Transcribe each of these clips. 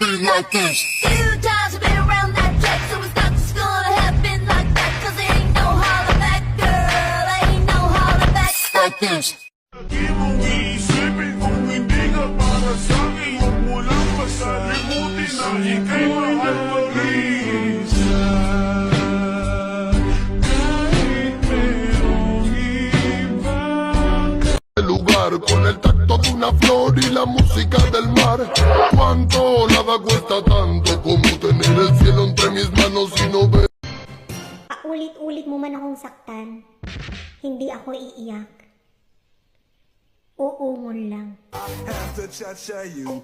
like this. Few times I've been around that track, so it's not just gonna happen like that. Cause there ain't no holler back, girl. There ain't no holler back. Like this. Merong iba lugar con el tacto de una flor y la música del mar. Cuánto nada cuesta tanto como tener el cielo entre mis manos y no ver. Paulit-ulit mo man akong saktan, hindi ako iiyak. Uungol lang. After cha-cha you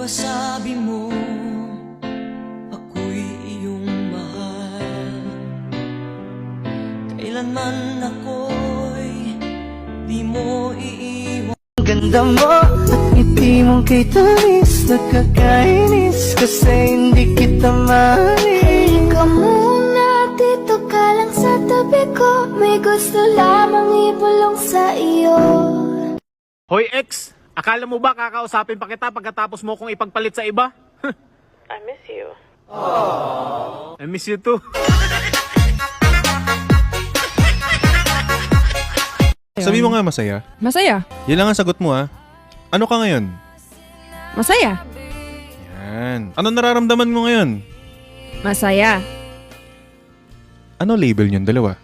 Iba sabi mo? Ako'y iyong mahal. Kailanman ako'y Di mo iiwan. Ganda mo at ngiti mong kay tamis Nakakainis kasi hindi kita mahalin Ka muna, dito ka lang sa tabi ko. May gusto lamang ibulong sa iyo. Hoy ex, akala mo ba kakausapin pa kita pagkatapos mo kong ipagpalit sa iba? I miss you. I miss you too. Sabi mo nga masaya. Masaya. Yan lang ang sagot mo ha. Ano ka ngayon? Masaya. Yan. Ano nararamdaman mo ngayon? Masaya. Ano label niyon dalawa?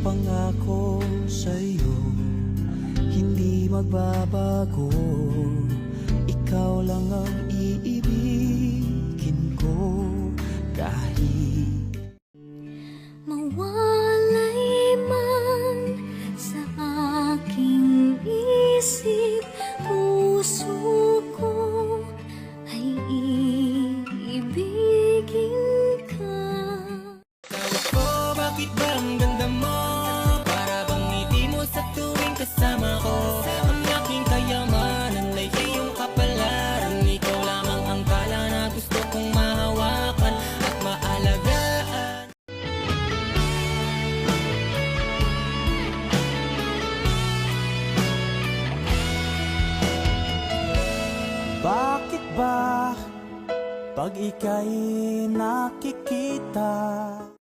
Pangako sa'yo. Hindi magbabago. Ikaw lang ang iibigin ko. Kahit ba? Pag ika'y nakikita